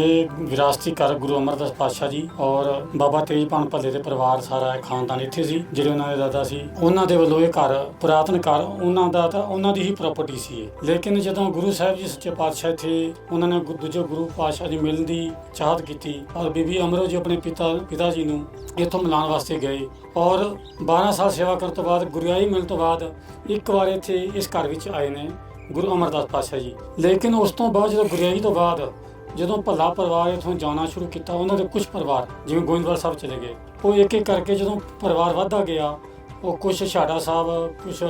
ਇਹ ਵਿਰਾਸਤੀ ਕਰ ਗੁਰੂ ਅਮਰਦਾਸ ਪਾਤਸ਼ਾਹ ਜੀ ਔਰ ਬਾਬਾ ਤੇਜਪਾਨ ਭੱਲੇ ਦੇ ਪਰਿਵਾਰ ਸਾਰਾ ਖਾਨਦਾਨ ਇੱਥੇ ਸੀ, ਜਿਹੜੇ ਉਹਨਾਂ ਦੇ ਦਾਦਾ ਸੀ। ਉਹਨਾਂ ਦੇ ਵੱਲੋਂ ਇਹ ਘਰ, ਪੁਰਾਤਨ ਘਰ, ਉਹਨਾਂ ਦਾ ਤਾਂ ਉਹਨਾਂ ਦੀ ਹੀ ਪ੍ਰਾਪਰਟੀ ਸੀ ਇਹ। ਲੇਕਿਨ ਜਦੋਂ ਗੁਰੂ ਸਾਹਿਬ ਜੀ ਸੱਚੇ ਪਾਤਸ਼ਾਹ ਇੱਥੇ ਉਹਨਾਂ ਨੇ ਗੁ- ਦੂਜੇ ਗੁਰੂ ਪਾਤਸ਼ਾਹ ਜੀ ਮਿਲਣ ਦੀ ਚਾਹਤ ਕੀਤੀ ਔਰ ਬੀਬੀ ਅਮਰੋ ਜੀ ਆਪਣੇ ਪਿਤਾ ਪਿਤਾ ਜੀ ਨੂੰ ਇੱਥੋਂ ਮਿਲਾਉਣ ਵਾਸਤੇ ਗਏ ਔਰ 12 ਸਾਲ ਸੇਵਾ ਕਰਨ ਤੋਂ ਬਾਅਦ ਗੁਰਿਆਈ ਮਿਲਣ ਤੋਂ ਬਾਅਦ ਇੱਕ ਵਾਰ ਇੱਥੇ ਇਸ ਘਰ ਵਿੱਚ ਆਏ ਨੇ ਗੁਰੂ ਅਮਰਦਾਸ ਪਾਤਸ਼ਾਹ ਜੀ। ਲੇਕਿਨ ਉਸ ਤੋਂ ਬਾਅਦ ਜਦੋਂ ਗੁਰਿਆਈ ਤੋਂ ਬਾਅਦ ਜਦੋਂ ਭੱਲਾ ਪਰਿਵਾਰ ਇਥੋਂ ਜਾਣਾ ਸ਼ੁਰੂ ਕੀਤਾ, ਉਹਨਾਂ ਦੇ ਕੁਝ ਪਰਿਵਾਰ, ਜਿਵੇਂ ਗੋਇੰਦਵਾਲ ਸਾਹਿਬ ਚਲੇ ਗਏ, ਉਹ ਇੱਕ ਇੱਕ ਕਰਕੇ ਜਦੋਂ ਪਰਿਵਾਰ ਵੱਧਦਾ ਗਿਆ, ਉਹ ਕੁਝ ਛਾੜਾ ਸਾਹਿਬ ਕੁਝ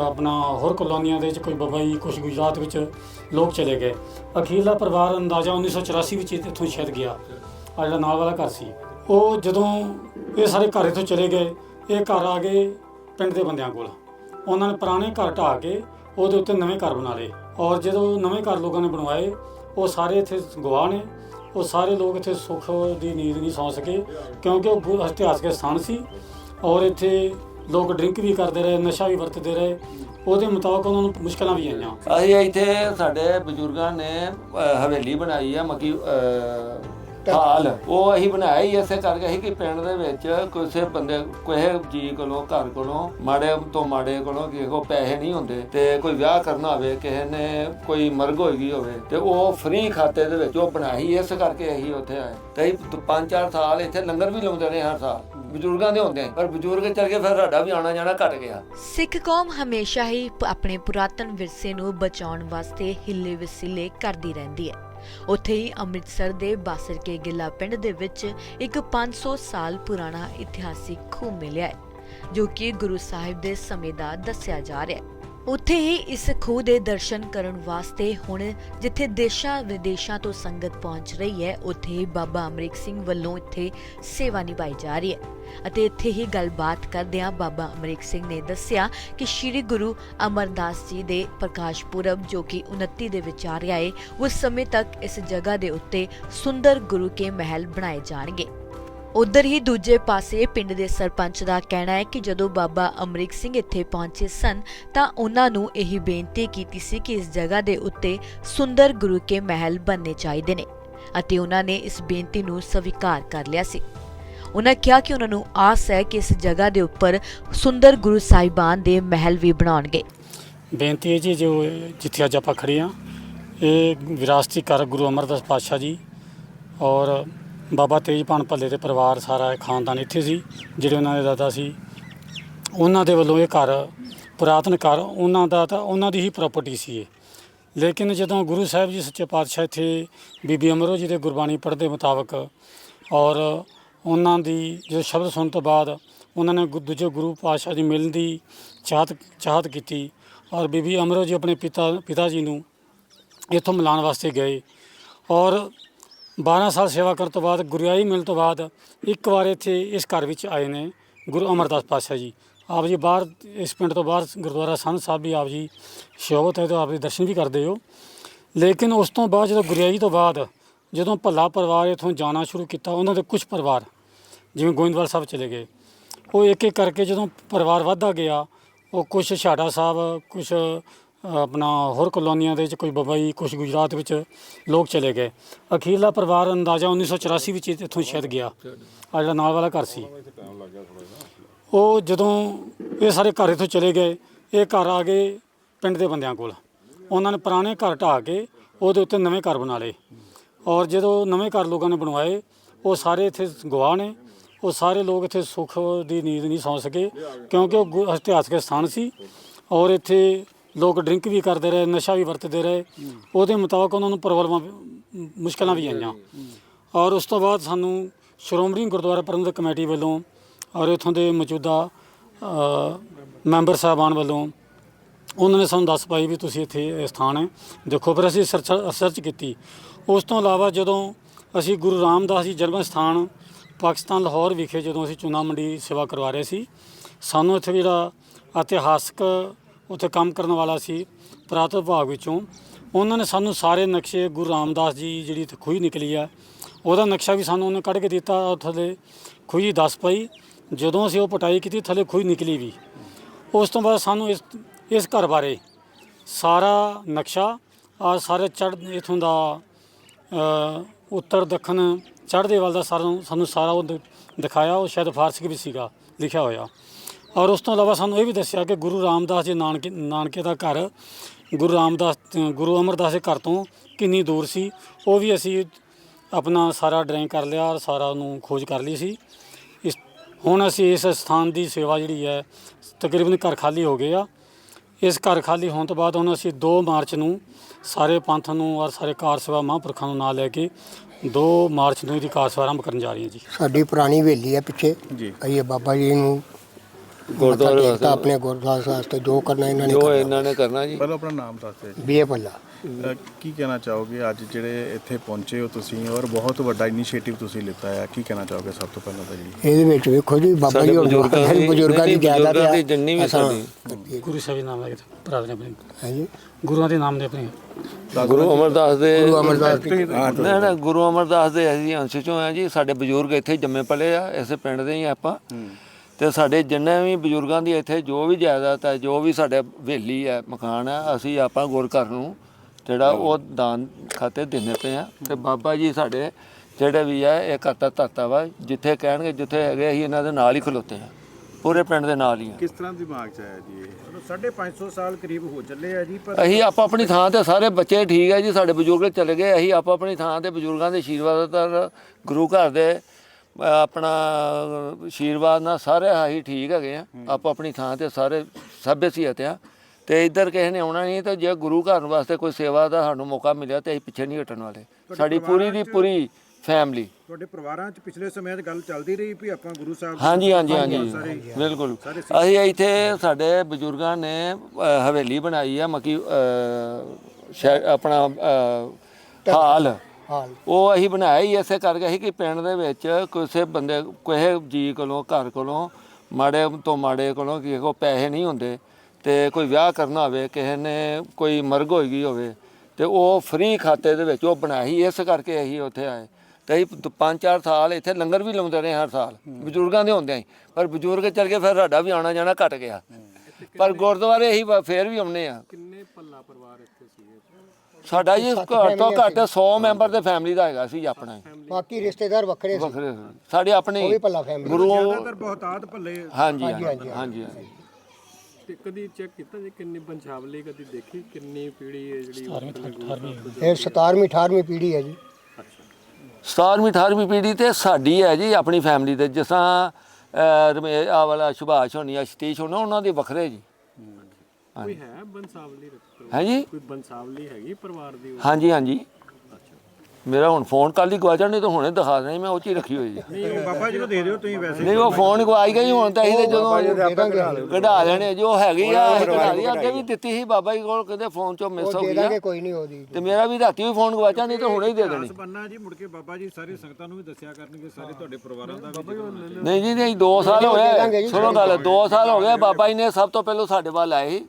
ਆਪਣਾ ਹੋਰ ਕਲੋਨੀਆਂ ਦੇ ਵਿੱਚ, ਕੋਈ ਬੰਬਈ ਕੁਝ ਗੁਜਰਾਤ ਵਿੱਚ ਲੋਕ ਚਲੇ ਗਏ। ਅਖੀਰਲਾ ਪਰਿਵਾਰ ਅੰਦਾਜ਼ਾ 1984 ਵਿੱਚ ਇੱਥੋਂ ਛੱਡ ਗਿਆ। ਆ ਜਿਹੜਾ ਨਾਲ ਵਾਲਾ ਘਰ ਸੀ, ਉਹ ਜਦੋਂ ਇਹ ਸਾਰੇ ਘਰ ਇੱਥੋਂ ਚਲੇ ਗਏ, ਇਹ ਘਰ ਆ ਗਏ ਪਿੰਡ ਦੇ ਬੰਦਿਆਂ ਕੋਲ। ਉਹਨਾਂ ਨੇ ਪੁਰਾਣੇ ਘਰ ਢਾਹ ਕੇ ਉਹਦੇ ਉੱਤੇ ਨਵੇਂ ਘਰ ਬਣਾ ਲਏ। ਔਰ ਜਦੋਂ ਨਵੇਂ ਘਰ ਲੋਕਾਂ ਨੇ ਬਣਵਾਏ ਉਹ ਸਾਰੇ ਇੱਥੇ ਗਵਾਹ ਨੇ। ਉਹ ਸਾਰੇ ਲੋਕ ਇੱਥੇ ਸੁੱਖ ਦੀ ਨੀਂਦ ਨਹੀਂ ਸੌਂ ਸਕੇ ਕਿਉਂਕਿ ਉਹ ਗੁ- ਇਤਿਹਾਸਕ ਸਥਾਨ ਸੀ ਔਰ ਇੱਥੇ ਲੋਕ ਡਰਿੰਕ ਵੀ ਕਰਦੇ ਰਹੇ, ਨਸ਼ਾ ਵੀ ਵਰਤਦੇ ਰਹੇ। ਉਹਦੇ ਮੁਤਾਬਕ ਉਹਨਾਂ ਨੂੰ ਮੁਸ਼ਕਲਾਂ ਵੀ ਆਈਆਂ। ਅਸੀਂ ਇੱਥੇ ਸਾਡੇ ਬਜ਼ੁਰਗਾਂ ਨੇ ਹਵੇਲੀ ਬਣਾਈ ਆ ਮੱਕੀ ਹਾਲ। ਉਹ ਅਸੀਂ ਬਣਾਇਆ ਹੀ ਇਸੇ ਕਰਕੇ ਸੀ ਕਿ ਪਿੰਡ ਦੇ ਵਿੱਚ ਕਿਸੇ ਬੰਦੇ ਕੋਈ ਜੀ ਕੋਲੋਂ ਘਰ ਕੋਲੋਂ ਮਾੜੇ ਤੋਂ ਮਾੜੇ ਕੋਲੋਂ ਕਿਸੇ ਕੋਲ ਪੈਸੇ ਨਹੀਂ ਹੁੰਦੇ ਤੇ ਕੋਈ ਵਿਆਹ ਕਰਨਾ ਹੋਵੇ ਕਿਸੇ ਨੇ ਕੋਈ ਮਰਗ ਹੋਈ ਗਈ ਹੋਵੇ ਤੇ ਉਹ ਫ੍ਰੀ ਖਾਤੇ ਦੇ ਵਿੱਚ ਉਹ ਬਣਾਈ ਇਸ ਕਰਕੇ ਅਸੀਂ ਉੱਥੇ ਆਏ। ਤੇ ਪੰਜ ਚਾਰ ਸਾਲ ਇੱਥੇ ਲੰਗਰ ਵੀ ਲਾਉਂਦੇ ਰਹੇ ਹਰ ਸਾਲ। ਬਜ਼ੁਰਗਾਂ ਦੇ ਹੁੰਦੇ ਪਰ ਬਜ਼ੁਰਗ ਚੱਲ ਗਏ ਫਿਰ ਸਾਡਾ ਵੀ ਆਣਾ ਜਾਣਾ ਘਟ ਗਿਆ। ਸਿੱਖ ਕੌਮ ਹਮੇਸ਼ਾ ਹੀ ਆਪਣੇ ਪੁਰਾਤਨ ਵਿਰਸੇ ਨੂੰ ਬਚਾਉਣ ਵਾਸਤੇ ਹਿੱਲੇ ਵਸੀਲੇ ਕਰਦੀ ਰਹਿੰਦੀ ਹੈ। ਉੱਥੇ ਹੀ ਅੰਮ੍ਰਿਤਸਰ ਦੇ ਬਾਸਰਕੇ ਗਿੱਲਾ ਪਿੰਡ ਦੇ ਵਿੱਚ ਇੱਕ 500 ਸਾਲ ਪੁਰਾਣਾ ਇਤਿਹਾਸਿਕ ਖੂਹ ਮਿਲਿਆ ਹੈ, ਜੋ ਕਿ ਗੁਰੂ ਸਾਹਿਬ ਦੇ ਸਮੇਂ ਦਾ ਦੱਸਿਆ ਜਾ ਰਿਹਾ ਹੈ। ਉੱਥੇ ਹੀ ਇਸ ਖੂਹ ਦੇ ਦਰਸ਼ਨ ਕਰਨ ਵਾਸਤੇ ਹੁਣ ਜਿੱਥੇ ਦੇਸ਼ਾਂ ਵਿਦੇਸ਼ਾਂ ਤੋਂ ਸੰਗਤ ਪਹੁੰਚ ਰਹੀ ਹੈ, ਉੱਥੇ ਹੀ ਬਾਬਾ ਅਮਰੀਕ ਸਿੰਘ ਵੱਲੋਂ ਇੱਥੇ ਸੇਵਾ ਨਿਭਾਈ ਜਾ ਰਹੀ ਹੈ। ਅਤੇ ਇੱਥੇ ਹੀ ਗੱਲਬਾਤ ਕਰਦਿਆਂ ਬਾਬਾ ਅਮਰੀਕ ਸਿੰਘ ਨੇ ਦੱਸਿਆ ਕਿ ਸ੍ਰੀ ਗੁਰੂ ਅਮਰਦਾਸ ਜੀ ਦੇ ਪ੍ਰਕਾਸ਼ ਪੁਰਬ ਜੋ ਕਿ 29 ਦੇ ਵਿੱਚ ਆ ਰਿਹਾ ਹੈ ਉਸ ਸਮੇਂ ਤੱਕ ਇਸ ਜਗ੍ਹਾ ਦੇ ਉੱਤੇ ਸੁੰਦਰ ਗੁਰੂ ਕੇ ਮਹਿਲ ਬਣਾਏ ਜਾਣਗੇ। ਉਧਰ ਹੀ ਦੂਜੇ ਪਾਸੇ ਪਿੰਡ ਦੇ ਸਰਪੰਚ ਦਾ ਕਹਿਣਾ ਹੈ ਕਿ ਜਦੋਂ ਬਾਬਾ ਅਮਰੀਕ ਸਿੰਘ ਇੱਥੇ ਪਹੁੰਚੇ ਸਨ, ਤਾਂ ਉਹਨਾਂ ਨੂੰ ਇਹ ਬੇਨਤੀ ਕੀਤੀ ਸੀ ਕਿ ਇਸ ਜਗ੍ਹਾ ਦੇ ਉੱਤੇ ਸੁੰਦਰ ਗੁਰੂ ਕੇ ਮਹਿਲ ਬਣਨੇ ਚਾਹੀਦੇ ਨੇ ਅਤੇ ਉਹਨਾਂ ਨੇ ਇਸ ਬੇਨਤੀ ਨੂੰ ਸਵੀਕਾਰ ਕਰ ਲਿਆ ਸੀ। ਉਹਨਾਂ ਕਿਹਾ ਕਿ ਉਹਨਾਂ ਨੂੰ ਆਸ ਹੈ ਕਿ ਇਸ ਜਗ੍ਹਾ ਦੇ ਉੱਪਰ ਸੁੰਦਰ ਗੁਰੂ ਸਾਹਿਬਾਨ ਦੇ ਮਹਿਲ ਵੀ ਬਣਾਉਣਗੇ। ਬੇਨਤੀ ਹੈ ਜੀ, ਜੋ ਜਿੱਥੇ ਅੱਜ ਆਪਾਂ ਖੜੇ ਆ ਇਹ ਵਿਰਾਸਤੀ ਕਰ ਗੁਰੂ ਅਮਰਦਾਸ ਪਾਤਸ਼ਾਹ ਜੀ ਔਰ ਬਾਬਾ ਤੇਜਪਾਨ ਭੱਲੇ ਦੇ ਪਰਿਵਾਰ ਸਾਰਾ ਖਾਨਦਾਨ ਇੱਥੇ ਸੀ, ਜਿਹੜੇ ਉਹਨਾਂ ਦੇ ਦਾਦਾ ਸੀ। ਉਹਨਾਂ ਦੇ ਵੱਲੋਂ ਇਹ ਘਰ, ਪੁਰਾਤਨ ਘਰ, ਉਹਨਾਂ ਦਾ ਤਾਂ ਉਹਨਾਂ ਦੀ ਹੀ ਪ੍ਰਾਪਰਟੀ ਸੀ ਇਹ। ਲੇਕਿਨ ਜਦੋਂ ਗੁਰੂ ਸਾਹਿਬ ਜੀ ਸੱਚੇ ਪਾਤਸ਼ਾਹ ਇੱਥੇ ਬੀਬੀ ਅਮਰੋ ਜੀ ਦੇ ਗੁਰਬਾਣੀ ਪੜ੍ਹਦੇ ਮੁਤਾਬਕ ਔਰ ਉਹਨਾਂ ਦੀ ਜੋ ਸ਼ਬਦ ਸੁਣਨ ਤੋਂ ਬਾਅਦ ਉਹਨਾਂ ਨੇ ਗੁ- ਦੂਜੇ ਗੁਰੂ ਪਾਤਸ਼ਾਹ ਜੀ ਮਿਲਣ ਦੀ ਚਾਹਤ ਚਾਹਤ ਕੀਤੀ ਔਰ ਬੀਬੀ ਅਮਰੋ ਜੀ ਆਪਣੇ ਪਿਤਾ ਪਿਤਾ ਜੀ ਨੂੰ ਇੱਥੋਂ ਮਿਲਾਉਣ ਵਾਸਤੇ ਗਏ। ਔਰ 12 ਸਾਲ ਸੇਵਾ ਕਰਨ ਤੋਂ ਬਾਅਦ, ਗੁਰਿਆਈ ਮਿਲਣ ਤੋਂ ਬਾਅਦ ਇੱਕ ਵਾਰ ਇੱਥੇ ਇਸ ਘਰ ਵਿੱਚ ਆਏ ਨੇ ਗੁਰੂ ਅਮਰਦਾਸ ਪਾਤਸ਼ਾਹ ਜੀ। ਆਪ ਜੀ ਬਾਹਰ, ਇਸ ਪਿੰਡ ਤੋਂ ਬਾਹਰ ਗੁਰਦੁਆਰਾ ਸੰਤ ਸਾਹਿਬ ਵੀ ਆਪ ਜੀ ਸ਼ੋਭਤ ਹੈ ਤਾਂ ਆਪ ਦੇ ਦਰਸ਼ਨ ਵੀ ਕਰਦੇ ਹੋ। ਲੇਕਿਨ ਉਸ ਤੋਂ ਬਾਅਦ ਜਦੋਂ ਗੁਰਿਆਈ ਤੋਂ ਬਾਅਦ ਜਦੋਂ ਭੱਲਾ ਪਰਿਵਾਰ ਇੱਥੋਂ ਜਾਣਾ ਸ਼ੁਰੂ ਕੀਤਾ, ਉਹਨਾਂ ਦੇ ਕੁਝ ਪਰਿਵਾਰ, ਜਿਵੇਂ ਗੋਇੰਦਵਾਲ ਸਾਹਿਬ ਚਲੇ ਗਏ। ਉਹ ਇੱਕ ਇੱਕ ਕਰਕੇ ਜਦੋਂ ਪਰਿਵਾਰ ਵੱਧਦਾ ਗਿਆ, ਉਹ ਕੁਝ ਛਾੜਾ ਸਾਹਿਬ ਕੁਝ ਆਪਣਾ ਹੋਰ ਕਲੋਨੀਆਂ ਦੇ ਵਿੱਚ ਕੋਈ ਬੰਬਈ ਕੁਝ ਗੁਜਰਾਤ ਵਿੱਚ ਲੋਕ ਚਲੇ ਗਏ। ਅਖੀਰਲਾ ਪਰਿਵਾਰ ਅੰਦਾਜ਼ਾ 1984 ਵਿੱਚ ਇੱਥੋਂ ਛੱਡ ਗਿਆ। ਆ ਜਿਹੜਾ ਨਾਲ ਵਾਲਾ ਘਰ ਸੀ। ਉਹ ਜਦੋਂ ਇਹ ਸਾਰੇ ਘਰ ਇੱਥੋਂ ਚਲੇ ਗਏ, ਇਹ ਘਰ ਆ ਗਏ ਪਿੰਡ ਦੇ ਬੰਦਿਆਂ ਕੋਲ। ਉਹਨਾਂ ਨੇ ਪੁਰਾਣੇ ਘਰ ਢਾਹ ਕੇ ਉਹਦੇ ਉੱਤੇ ਨਵੇਂ ਘਰ ਬਣਾ ਲਏ। ਔਰ ਜਦੋਂ ਨਵੇਂ ਘਰ ਲੋਕਾਂ ਨੇ ਬਣਵਾਏ, ਉਹ ਸਾਰੇ ਇੱਥੇ ਗਵਾਹ ਨੇ। ਉਹ ਸਾਰੇ ਲੋਕ ਇੱਥੇ ਸੁੱਖ ਦੀ ਨੀਂਦ ਨਹੀਂ ਸੌਂ ਸਕੇ, ਕਿਉਂਕਿ ਉਹ ਗੁ- ਇਤਿਹਾਸਕ ਸਥਾਨ ਸੀ। ਔਰ ਇੱਥੇ ਲੋਕ ਡਰਿੰਕ ਵੀ ਕਰਦੇ ਰਹੇ ਨਸ਼ਾ ਵੀ ਵਰਤਦੇ ਰਹੇ। ਉਹਦੇ ਮੁਤਾਬਕ ਉਹਨਾਂ ਨੂੰ ਪ੍ਰੋਬਲਮਾਂ ਵੀ- ਮੁਸ਼ਕਲਾਂ ਵੀ ਆਈਆਂ। ਔਰ ਉਸ ਤੋਂ ਬਾਅਦ ਸਾਨੂੰ ਸ਼੍ਰੋਮਣੀ ਗੁਰਦੁਆਰਾ ਪ੍ਰਬੰਧਕ ਕਮੇਟੀ ਵੱਲੋਂ ਔਰ ਇੱਥੋਂ ਦੇ ਮੌਜੂਦਾ ਅ, ਮੈਂਬਰ ਸਾਹਿਬਾਨ ਵੱਲੋਂ ਉਹਨਾਂ ਨੇ ਸਾਨੂੰ ਦੱਸ ਪਾਈ ਵੀ ਤੁਸੀਂ ਇੱਥੇ ਇਹ ਸਥਾਨ ਹੈ। ਦੇਖੋ ਫਿਰ ਅਸੀਂ ਸਰਚ ਰਿਸਰਚ ਕੀਤੀ। ਉਸ ਤੋਂ ਇਲਾਵਾ ਜਦੋਂ ਅਸੀਂ ਗੁਰੂ ਰਾਮਦਾਸ ਜੀ ਜਨਮ ਸਥਾਨ ਪਾਕਿਸਤਾਨ ਲਾਹੌਰ ਵਿਖੇ ਜਦੋਂ ਅਸੀਂ ਚੂਨਾ ਮੰਡੀ ਸੇਵਾ ਕਰਵਾ ਰਹੇ ਸੀ ਸਾਨੂੰ ਇੱਥੇ ਜਿਹੜਾ ਇਤਿਹਾਸਕ ਉੱਥੇ ਕੰਮ ਕਰਨ ਵਾਲਾ ਸੀ ਪੁਰਾਤਨ ਵਿਭਾਗ ਵਿੱਚੋਂ। ਉਹਨਾਂ ਨੇ ਸਾਨੂੰ ਸਾਰੇ ਨਕਸ਼ੇ, ਗੁਰੂ ਰਾਮਦਾਸ ਜੀ ਜਿਹੜੀ ਇੱਥੇ ਖੂਹੀ ਨਿਕਲੀ ਆ, ਉਹਦਾ ਨਕਸ਼ਾ ਵੀ ਸਾਨੂੰ ਉਹਨੇ ਕੱਢ ਕੇ ਦਿੱਤਾ, ਥੱਲੇ ਖੂਹੀ ਦੱਸ ਪਈ। ਜਦੋਂ ਅਸੀਂ ਉਹ ਪਟਾਈ ਕੀਤੀ, ਥੱਲੇ ਖੂਹੀ ਨਿਕਲੀ ਵੀ। ਉਸ ਤੋਂ ਬਾਅਦ ਸਾਨੂੰ ਇਸ ਇਸ ਘਰ ਬਾਰੇ ਸਾਰਾ ਨਕਸ਼ਾ, ਆ ਸਾਰੇ ਚੜ ਇਥੋਂ ਦਾ ਉੱਤਰ, ਦੱਖਣ, ਚੜ੍ਹਦੇ ਵੱਲ ਦਾ ਸਾਨੂੰ ਸਾਨੂੰ ਸਾਰਾ ਉਹ ਦਿਖਾਇਆ। ਉਹ ਸ਼ਾਇਦ ਫਾਰਸੀ ਵੀ ਸੀਗਾ, ਲਿਖਿਆ ਹੋਇਆ। ਔਰ ਉਸ ਤੋਂ ਇਲਾਵਾ ਸਾਨੂੰ ਇਹ ਵੀ ਦੱਸਿਆ ਕਿ ਗੁਰੂ ਰਾਮਦਾਸ ਜੀ ਨਾਨਕੇ ਨਾਨਕੇ ਦਾ ਘਰ ਗੁਰੂ ਰਾਮਦਾਸ ਗੁਰੂ ਅਮਰਦਾਸ ਦੇ ਘਰ ਤੋਂ ਕਿੰਨੀ ਦੂਰ ਸੀ। ਉਹ ਵੀ ਅਸੀਂ ਆਪਣਾ ਸਾਰਾ ਡਰਾਇੰਗ ਕਰ ਲਿਆ ਔਰ ਸਾਰਾ ਉਹਨੂੰ ਖੋਜ ਕਰ ਲਈ ਸੀ। ਇਸ ਹੁਣ ਅਸੀਂ ਇਸ ਸਥਾਨ ਦੀ ਸੇਵਾ ਜਿਹੜੀ ਹੈ ਤਕਰੀਬਨ ਘਰ ਖਾਲੀ ਹੋ ਗਏ ਆ। ਇਸ ਘਰ ਖਾਲੀ ਹੋਣ ਤੋਂ ਬਾਅਦ ਹੁਣ ਅਸੀਂ 2 ਮਾਰਚ ਨੂੰ ਸਾਰੇ ਪੰਥ ਨੂੰ ਔਰ ਸਾਰੇ ਕਾਰ ਸੇਵਾ ਮਹਾਂਪੁਰਖਾਂ ਨੂੰ ਨਾਲ ਲੈ ਕੇ 2 ਮਾਰਚ ਨੂੰ ਇਹਦੀ ਕਾਰ ਸੇਵਾ ਆਰੰਭ ਕਰਨ ਜਾ ਰਹੀ ਹਾਂ ਜੀ। ਸਾਡੀ ਪੁਰਾਣੀ ਹਵੇਲੀ ਹੈ ਪਿੱਛੇ। ਜੀ। ਅਸੀਂ ਬਾਬਾ ਜੀ ਨੂੰ ਗੁਰਦੁਆਰੇ ਵਾਸਤੇ। ਆਪਣੇ ਗੁਰਦੁਆਰੇ ਵਾਸਤੇ ਜੋ ਕਰਨਾ ਇਹਨਾਂ ਨੇ ਜੋ ਕਰਨਾ। ਇਹਨਾਂ ਨੇ ਕਰਨਾ ਜੀ। ਪਹਿਲਾਂ ਆਪਣਾ ਨਾਮ ਦੱਸ ਦਿਓ ਜੀ। ਬੀਏ ਪੱਲਾ ਕੀ ਕਹਿਣਾ ਚਾਹੋਗੇ? ਅੱਜ ਜਿਹੜੇ ਇੱਥੇ ਪਹੁੰਚੇ ਹੋ ਤੁਸੀਂ ਔਰ ਬਹੁਤ ਵੱਡਾ ਇਨੀਸ਼ੀਏਟਿਵ ਤੁਸੀਂ ਲਿੱਤਾ ਹੈ ਕੀ ਕਹਿਣਾ ਚਾਹੋਗੇ ਸਭ ਤੋਂ ਪਹਿਲਾਂ ਤਾਂ ਜੀ? ਇਹਦੇ ਵਿੱਚ ਵੇਖੋ ਜੀ ਬਾਬਾ ਸਾਡੇ ਜੀ ਹੁਣ ਬਜ਼ੁਰਗਾਂ ਦੀ- ਬਜ਼ੁਰਗਾਂ ਦੀ ਬਜ਼ੁਰਗਾਂ ਦੀ ਜਿੰਨੀ ਵੀ ਸਾਡੀ ਗੁਰੂ ਸਾਹਿਬ ਦੇ ਨਾਮ ਲੈ ਕੇ ਭਰਾ ਦੇ ਨੇ ਆਪਣੇ। ਹੈ ਜੀ ਗੁਰੂਆਂ ਦੇ ਨਾਮ ਦੇ ਆਪਣੇ। ਗੁਰੂ ਅਮਰਦਾਸ ਦੇ ਗੁਰੂ ਅਮਰਦਾਸ ਜੀ। ਨਾ ਨਾ ਗੁਰੂ ਅਮਰਦਾਸ ਦੇ ਅਸੀਂ ਅੰਸ਼ ਚੋਂ ਆ ਜੀ। ਸਾਡੇ ਬਜ਼ੁਰਗ ਇੱਥੇ ਜੰਮੇ ਪਲੇ ਆ ਇਸੇ ਪਿੰਡ ਦੇ ਹੀ ਆਪਾਂ। ਤੇ ਸਾਡੇ ਜਿੰਨੇ ਵੀ ਬਜ਼ੁਰਗਾਂ ਦੀ ਇੱਥੇ ਜੋ ਵੀ ਜਾਇਦਾਦ ਹੈ ਜੋ ਵੀ ਸਾਡੇ ਹਵੇਲੀ ਹੈ ਮਕਾਨ ਹੈ ਅਸੀਂ ਆਪਾਂ ਗੁਰ ਘਰ ਨੂੰ ਜਿਹੜਾ ਉਹ ਦਾਨ ਖਾਤੇ ਦਿੰਦੇ ਪਏ ਆ ਤੇ ਬਾਬਾ ਜੀ ਸਾਡੇ ਜਿਹੜੇ ਵੀ ਆ ਇਹ ਕਰਤਾ ਧਰਤਾ ਵਾ ਜਿੱਥੇ ਕਹਿਣਗੇ ਜਿੱਥੇ ਹੈਗੇ ਅਸੀਂ ਇਹਨਾਂ ਦੇ ਨਾਲ ਹੀ ਖਲੋਤੇ ਆ ਪੂਰੇ ਪਿੰਡ ਦੇ ਨਾਲ ਹੀ ਆ ਕਿਸ ਤਰ੍ਹਾਂ ਦਿਮਾਗ 'ਚ ਆਇਆ ਜੀ ਇਹ? ਸਾਢੇ 500 ਸਾਲ ਕਰੀਬ ਹੋ ਚੱਲੇ ਆ ਜੀ ਪਰ ਅਸੀਂ ਆਪ ਆਪਣੀ ਥਾਂ ਤੇ ਸਾਰੇ ਬੱਚੇ ਠੀਕ ਹੈ ਜੀ ਸਾਡੇ ਬਜ਼ੁਰਗ ਚਲੇ ਗਏ ਅਸੀਂ ਆਪ ਆਪਣੀ ਥਾਂ ਤੇ ਬਜ਼ੁਰਗਾਂ ਦੇ ਆਸ਼ੀਰਵਾਦ ਦਾ ਗੁਰੂ ਘਰ ਦੇ ਆਪਣਾ ਆਸ਼ੀਰਵਾਦ ਨਾਲ ਸਾਰੇ ਅਸੀਂ ਠੀਕ ਹੈਗੇ ਆ। ਆਪ ਆਪਣੀ ਥਾਂ ਤੇ ਸਾਰੇ ਸਭ్య ਸੀਅਤ ਆ। ਤੇ ਇੱਧਰ ਕਿਸੇ ਨੇ ਆਉਣਾ ਨਹੀਂ ਤੇ ਜੇ ਗੁਰੂ ਘਰ ਵਾਸਤੇ ਕੋਈ ਸੇਵਾ ਦਾ ਸਾਨੂੰ ਮੌਕਾ ਮਿਲਿਆ ਤੇ ਅਸੀਂ ਪਿੱਛੇ ਨਹੀਂ ਹਟਣ ਵਾਲੇ। ਸਾਡੀ ਪੂਰੀ ਦੀ ਪੂਰੀ ਫੈਮਿਲੀ ਤੁਹਾਡੇ ਪਰਿਵਾਰਾਂ 'ਚ ਪਿਛਲੇ ਸਮੇਂ 'ਚ ਗੱਲ ਚੱਲਦੀ ਰਹੀ ਵੀ ਆਪਾਂ ਗੁਰੂ ਸਾਹਿਬ ਹਾਂਜੀ ਹਾਂਜੀ ਹਾਂਜੀ। ਬਿਲਕੁਲ। ਅਸੀਂ ਇੱਥੇ ਸਾਡੇ ਬਜ਼ੁਰਗਾਂ ਨੇ ਹਵੇਲੀ ਬਣਾਈ ਆ ਮਕੀ ਆਪਣਾ ਹਾਲ। ਹਾਲ ਉਹ ਅਸੀਂ ਬਣਾਇਆ ਹੀ ਇਸੇ ਕਰਕੇ ਸੀ ਕਿ ਪਿੰਡ ਦੇ ਵਿੱਚ ਕਿਸੇ ਬੰਦੇ ਕਿਸੇ ਜੀ ਕੋਲੋਂ ਘਰ ਕੋਲੋਂ ਮਾੜੇ ਤੋਂ ਮਾੜੇ ਕੋਲੋਂ ਕਿਸੇ ਕੋਲ ਪੈਸੇ ਨਹੀਂ ਹੁੰਦੇ ਤੇ ਕੋਈ ਵਿਆਹ ਕਰਨਾ ਹੋਵੇ ਕਿਸੇ ਨੇ ਕੋਈ ਮਰਗ ਹੋਈ ਗਈ ਹੋਵੇ ਤੇ ਉਹ ਫ੍ਰੀ ਖਾਤੇ ਦੇ ਵਿੱਚ ਉਹ ਬਣਾਇਆ ਸੀ ਇਸ ਕਰਕੇ ਅਸੀਂ ਉੱਥੇ ਆਏ। ਤੇ ਅਸੀਂ ਪੰਜ ਚਾਰ ਸਾਲ ਇੱਥੇ ਲੰਗਰ ਵੀ ਲਾਉਂਦੇ ਰਹੇ ਹਰ ਸਾਲ। ਬਜ਼ੁਰਗਾਂ ਦੇ ਹੁੰਦੇ ਹੀ ਪਰ ਬਜ਼ੁਰਗ ਚੱਲ ਗਏ ਫਿਰ ਸਾਡਾ ਵੀ ਆਉਣਾ ਜਾਣਾ ਘਟ ਗਿਆ। ਪਰ ਗੁਰਦੁਆਰੇ ਅਸੀਂ ਫੇਰ ਵੀ ਆਉਂਦੇ ਆ ਕਿੰਨੇ ਪੱਲਾ ਪਰਿਵਾਰ ਸਾਡਾ ਜੀ ਘੱਟ ਤੋਂ ਘੱਟ 100 ਮੈਂਬਰ ਦੇ ਫੈਮਿਲੀ ਦਾ ਹੈਗਾ ਸੀ ਆਪਣਾ ਹੀ। ਬਾਕੀ ਰਿਸ਼ਤੇਦਾਰ ਵੱਖਰੇ ਸੀ। ਵੱਖਰੇ ਸਾਡੇ ਆਪਣੇ ਉਹ ਵੀ ਪੱਲਾ ਫੈਮਿਲੀ ਗੁਰੂ ਜ਼ਿਆਦਾਤਰ ਬਹੁਤਾਤ ਭੱਲੇ ਹਾਂਜੀ ਹਾਂਜੀ, ਹਾਂਜੀ ਹਾਂਜੀ। ਹਾਂਜੀ। ਤੇ ਕਦੀ ਚੈੱਕ ਕੀਤਾ ਜੀ ਕਿੰਨੀ ਬੰਸ਼ਾਵਲੀ ਕਦੀ ਦੇਖੀ? ਕਿੰਨੀ ਪੀੜੀ ਹੈ ਜਿਹੜੀ 18ਵੀਂ ਇਹ 17ਵੀਂ 18ਵੀਂ ਪੀੜ੍ਹੀ ਹੈ ਜੀ। 17ਵੀਂ 18ਵੀਂ ਪੀੜ੍ਹੀ ਤੇ ਸਾਡੀ ਹੈ ਜੀ ਆਪਣੀ ਫੈਮਿਲੀ ਦੇ ਜਿਸਾਂ ਰਮੇ ਆ ਵਾਲਾ ਸੁਭਾਸ਼ ਹੋਣੀ ਆ ਸਤੀਸ਼ ਹੋਣਾ ਉਹਨਾਂ ਦੇ ਵੱਖਰੇ ਜੀ। ਕੋਈ ਹੈ ਬੰਸਾਵਲੀ ਰੱਖੋ ਹੈ ਜੀ ਕੋਈ ਬੰਸਾਵਲੀ ਹੈਗੀ ਪਰਿਵਾਰ ਦੀ ਹਾਂਜੀ ਹਾਂਜੀ। ਮੇਰਾ ਹੁਣ ਫੋਨ ਕੱਲ ਹੀ ਗਵਾਚਾ ਨਹੀਂ ਤਾਂ ਹੁਣੇ ਦਿਖਾ ਦੇਣੀ ਮੈਂ ਉਹ ਚ ਰੱਖੀ ਹੋਈ ਹੈ। ਨਹੀਂ ਉਹ ਬਾਬਾ ਜੀ ਨੂੰ ਦੇ ਦਿਓ ਤੁਸੀਂ ਵੈਸੇ ਨਹੀਂ ਉਹ ਫੋਨ ਗਵਾਈ ਗਈ ਹੁਣ ਤਾਂ ਅਸੀਂ ਤੇ ਜਦੋਂ ਕਢਾ ਲੈਣੇ ਜੋ ਹੈਗੀ ਆ ਅਸੀਂ ਕਢਾ ਲਈ ਅੱਗੇ ਵੀ ਦਿੱਤੀ ਸੀ ਬਾਬਾ ਜੀ ਕੋਲ ਕਹਿੰਦੇ ਫੋਨ ਚੋਂ ਮਿਸ ਹੋ ਗਈ ਆ। ਕੋਈ ਨਹੀਂ ਉਹਦੀ। ਤੇ ਮੇਰਾ ਵੀ ਰਾਤੀ ਵੀ ਫੋਨ ਗਵਾਚਾ ਨਹੀਂ ਤਾਂ ਹੁਣੇ ਹੀ ਦੇ ਦੇਣੀ। ਬੰਨਾ ਜੀ ਮੁੜ ਕੇ ਬਾਬਾ ਜੀ ਸਾਰੀ ਸੰਗਤਾਂ ਨੂੰ ਵੀ ਦੱਸਿਆ ਕਰਨਗੇ ਸਾਰੇ ਤੁਹਾਡੇ ਪਰਿਵਾਰਾਂ ਦਾ ਵੀ। ਨਹੀਂ ਜੀ ਨਹੀਂ 2 ਸਾਲ ਹੋ ਦਾਂਗੇ ਗਏ ਜੀ, ਸੁਣੋ ਗੱਲ 2 ਸਾਲ ਹੋ ਗਏ ਬਾਬਾ ਜੀ ਨੇ ਸਭ ਤੋਂ ਪਹਿਲਾਂ ਸਾਡੇ ਵੱਲ ਆਏ ਸੀ।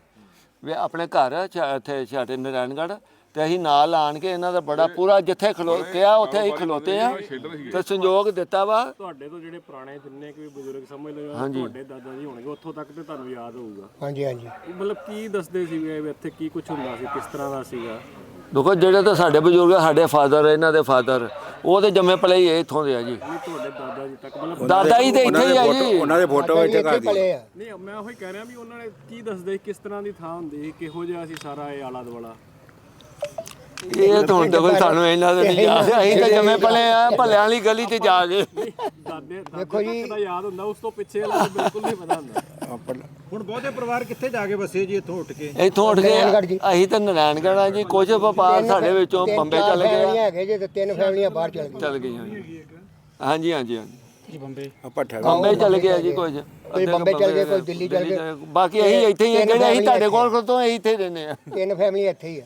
ਵੀ ਆਪਣੇ ਘਰ ਛ- ਇੱਥੇ ਛਾਟੇ ਨਾਰਾਇਣਗੜ੍ਹ ਤੇ ਅਸੀਂ ਨਾਲ ਆਣ ਕੇ ਇਹਨਾਂ ਦਾ ਬੜਾ ਪੂਰਾ ਜਿੱਥੇ ਖਲੋ ਕਿਹਾ ਉੱਥੇ ਅਸੀਂ ਖਲੋਤੇ ਆ ਤੇ ਸੰਯੋਗ ਦਿੱਤਾ ਵਾ। ਤੁਹਾਡੇ ਤੋਂ ਜਿਹੜੇ ਪੁਰਾਣੇ ਜਿੰਨੇ ਕੋਈ ਬਜ਼ੁਰਗ ਸਮਝ ਲਓ। ਤੁਹਾਡੇ ਦਾਦਾ ਜੀ ਹੋਣਗੇ ਉੱਥੋਂ ਤੱਕ ਤੇ ਤੁਹਾਨੂੰ ਯਾਦ ਹੋਊਗਾ। ਹਾਂਜੀ ਹਾਂਜੀ। ਮਤਲਬ ਕੀ ਦੱਸਦੇ ਸੀ ਵੀ ਇੱਥੇ ਕੀ ਕੁਝ ਹੁੰਦਾ ਸੀ ਕਿਸ ਤਰ੍ਹਾਂ ਦਾ ਸੀਗਾ? ਦੇਖੋ ਜਿਹੜੇ ਤਾਂ ਸਾਡੇ ਬਜ਼ੁਰਗ ਸਾਡੇ ਫਾਦਰ ਇਹਨਾਂ ਦੇ ਫਾਦਰ ਉਹ ਤੇ ਜੰਮੇ ਪਲੇ ਹੀ ਇੱਥੋਂ ਦੇ ਆ ਜੀ। ਤੁਹਾਡੇ ਦਾਦਾ ਜੀ ਤੱਕ ਮਤਲਬ ਦਾਦਾ ਜੀ ਤੇ ਇੱਥੇ ਹੀ ਆ ਜੀ। ਉਹਨਾਂ ਦੇ ਫੋਟੋ ਇੱਥੇ ਪਲੇ ਆ। ਨਹੀਂ ਮੈਂ ਉਹੀ ਕਹਿ ਰਿਹਾ ਵੀ ਉਹਨਾਂ ਨੇ ਕੀ ਦੱਸਦੇ ਕਿਸ ਤਰ੍ਹਾਂ ਦੀ ਥਾਂ ਹੁੰਦੀ ਕਿਹੋ ਜਿਹਾ ਸੀ ਸਾਰਾ ਇਹ ਆਲਾ ਦੁਆਲਾ ਇਹ ਤਾਂ ਹੁਣ ਦੇਖੋ ਸਾਨੂੰ ਇਹਨਾਂ ਦੇ ਨਹੀਂ ਯਾਦ ਅਸੀਂ ਤਾਂ ਜੰਮੇ ਪਲੇ ਆ ਭਲਿਆਂ ਵਾਲੀ ਗਲੀ 'ਚ ਜਾ ਕੇ। ਦਾਦੇ ਦੇਖੋ ਜੀ। ਦਾ ਯਾਦ ਹੁੰਦਾ ਉਸ ਤੋਂ ਪਿੱਛੇ ਵਾਲਾ ਤਾਂ ਬਿਲਕੁਲ ਨਹੀਂ ਪਤਾ ਹੁੰਦਾ। ਹੁਣ ਬਹੁਤੇ ਪਰਿਵਾਰ ਕਿੱਥੇ ਜਾ ਕੇ ਵਸੇ ਜੀ ਇੱਥੋਂ ਉੱਠ ਕੇ? ਇੱਥੋਂ ਉੱਠ ਗਏ ਨਾਰਾਇਣਗੜ੍ਹ ਜੀ। ਅਸੀਂ ਤਾਂ ਨਾਰਾਇਣਗੜ੍ਹ ਆ ਜੀ ਕੁਝ ਵਪਾਰ ਸਾਡੇ ਵਿੱਚੋਂ ਤਿੰਨ ਬੰਬੇ ਚਾਰ ਚਲੇ ਗਏ। ਫੈਮਲੀਆਂ ਆ। ਹੈਗੇ ਜੇ ਤੇ ਤਿੰਨ ਫੈਮਲੀਆਂ ਬਾਹਰ ਚਲ ਗਈਆਂ। ਚਲ ਗਈਆਂ ਹਾਂਜੀ ਹਾਂਜੀ ਹਾਂਜੀ। ਜੀ ਬੰਬੇ? ਬੰਬੇ ਚਲੇ ਗਏ ਜੀ ਕੁਝ ਕੋਈ ਬੰਬੇ ਚਲ ਗਏ ਕੋਈ ਦਿੱਲੀ ਚਲ ਗਏ? ਬਾਕੀ ਅਸੀਂ ਇੱਥੇ ਹੀ ਆ, ਜਿਹੜੇ ਅਸੀਂ ਤੁਹਾਡੇ ਇੱਥੇ। ਕੋਲ ਖਲੋਤੋਂ ਅਸੀਂ ਇੱਥੇ ਹੀ ਰਹਿੰਦੇ ਆ। ਤਿੰਨ ਫੈਮਲੀਆਂ ਇੱਥੇ ਹੀ ਆ।